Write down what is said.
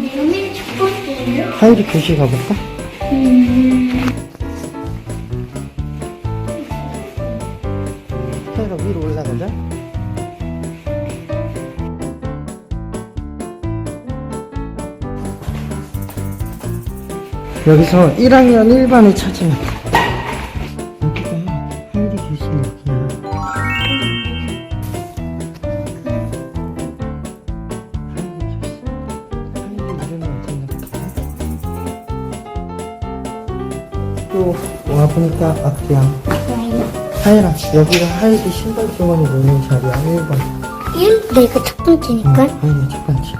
내일 첫 번째예요? 하율이 교실 가볼까? 음, 하율아 위로 올라가자. 여기서 1학년 1반을 찾으면 돼. 이름이 어떻게 또 와보니까 앞이야. 하율아, 여기가 하율이 신발 주머니 놓는 자리야, 1번. 1? 내가 첫 번째니까. 하율이 첫 번째.